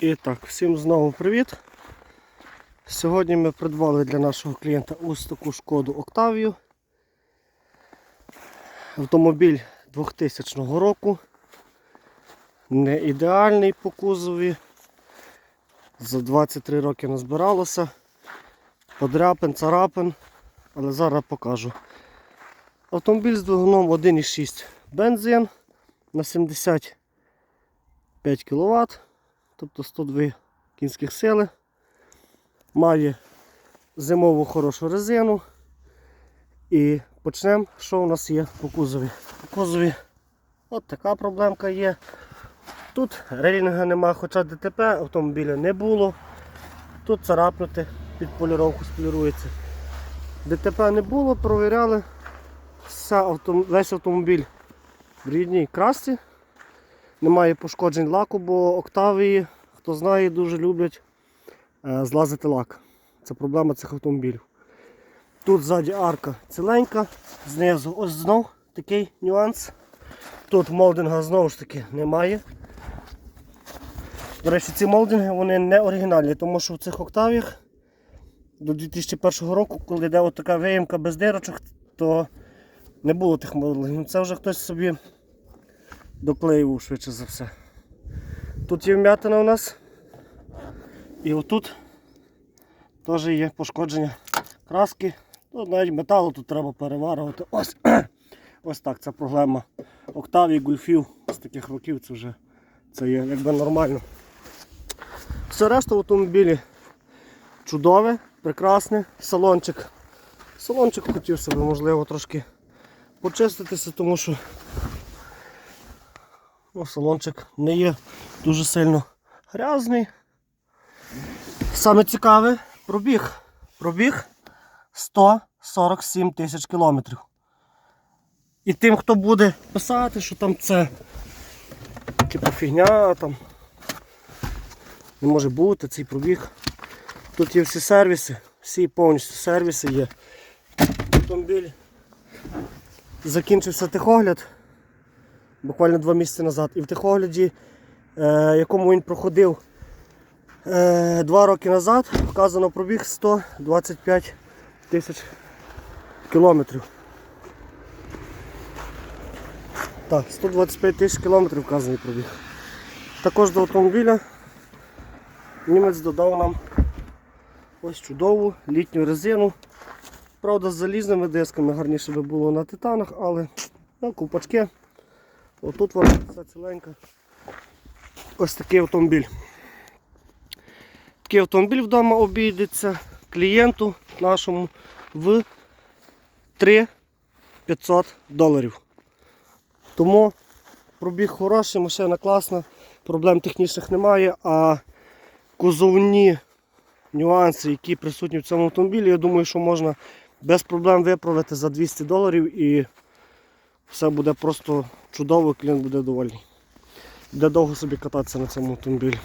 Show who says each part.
Speaker 1: І так, всім знову привіт. Сьогодні ми придбали для нашого клієнта ось таку шкоду Октавію. Автомобіль 2000 року. Не ідеальний по кузові. За 23 роки назбиралося. Подряпин, царапин, але зараз покажу. Автомобіль з двигуном 1,6 бензин на 75 кВт, тобто 102 кінських сили. Має зимову хорошу резину. І почнемо, що у нас є по кузові. По кузові от така проблемка є. Тут рейлінга нема, хоча ДТП автомобіля не було. Тут царапнути під поліровку сполірується. ДТП не було, провіряли. Весь автомобіль в рідній красці. Немає пошкоджень лаку, бо Октавії, хто знає, дуже люблять е, злазити лак. Це проблема цих автомобілів. Тут ззаді арка ціленька, знизу ось знов такий нюанс. Тут молдинга знову ж таки немає. До речі, ці молдинги вони не оригінальні, тому що в цих октавіях до 2001 року, коли йде от виїмка без дирочок, то не було тих молдингів. Це вже хтось собі доклеїв швидше за все. Тут є вм'ятина у нас. І отут теж є пошкодження краски. Ну, навіть металу тут треба переварювати. Ось, ось так, це проблема. Октавій, гульфів з таких років це вже це є якби нормально. Все решта в автомобілі чудове, прекрасне. Салончик. Салончик хотів себе можливо трошки почиститися, тому що ну, салончик не є дуже сильно грязний. Саме цікаве пробіг. Пробіг 147 тисяч кілометрів. І тим, хто буде писати, що там це типу фігня, там не може бути цей пробіг. Тут є всі сервіси, всі повністю сервіси є. Автомобіль закінчився техогляд буквально два місяці назад. І в техогляді, е, якому він проходив е, два роки назад, вказано пробіг 125 тисяч кілометрів. Так, 125 тисяч кілометрів вказаний пробіг. Також до автомобіля німець додав нам ось чудову літню резину. Правда, з залізними дисками гарніше би було на титанах, але ну, купачки. Отут вона вся ціленька. Ось такий автомобіль. Такий автомобіль вдома обійдеться клієнту нашому в 3500 доларів. Тому пробіг хороший, машина класна, проблем технічних немає, а кузовні нюанси, які присутні в цьому автомобілі, я думаю, що можна без проблем виправити за 200 доларів і все буде просто чудово, клієнт буде довольний. Буде довго собі кататися на цьому автомобілі.